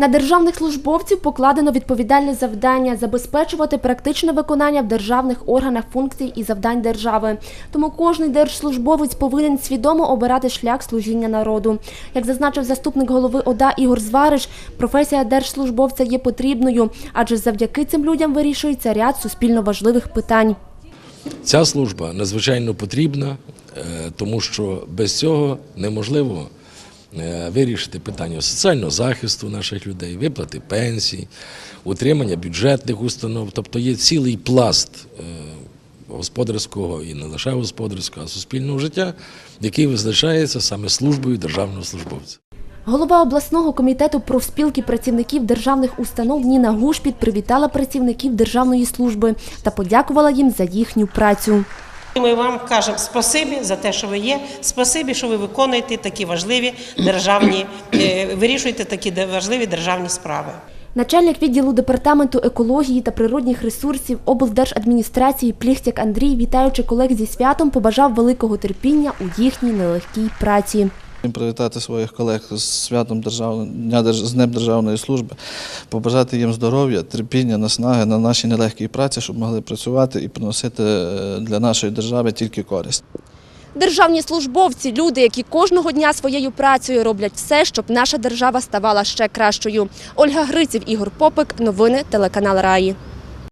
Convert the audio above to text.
На державних службовців покладено відповідальне завдання забезпечувати практичне виконання в державних органах функцій і завдань держави. Тому кожний держслужбовець повинен свідомо обирати шлях служіння народу. Як зазначив заступник голови ОДА Ігор Звариш, професія держслужбовця є потрібною, адже завдяки цим людям вирішується ряд суспільно важливих питань. Ця служба надзвичайно потрібна, е, тому що без цього неможливо вирішити питання соціального захисту наших людей, виплати пенсій, утримання бюджетних установ. Тобто є цілий пласт е, господарського і не лише господарського, а суспільного життя, який визначається саме службою державного службовця. Голова обласного комітету профспілки працівників державних установ Ніна Гушпіт привітала працівників державної служби та подякувала їм за їхню працю. Ми вам кажемо спасибі за те, що ви є. Спасибі, що ви виконуєте такі важливі державні, е, вирішуєте такі важливі державні справи. Начальник відділу департаменту екології та природних ресурсів облдержадміністрації Пліхтяк Андрій, вітаючи колег зі святом, побажав великого терпіння у їхній нелегкій праці. Привітати своїх колег з святом дня з Днем Державної служби, побажати їм здоров'я, терпіння, наснаги на нашій нелегкій праці, щоб могли працювати і приносити е, для нашої держави тільки користь. Державні службовці люди, які кожного дня своєю працею роблять все, щоб наша держава ставала ще кращою. Ольга Гриців, Ігор Попик, новини телеканал Раї.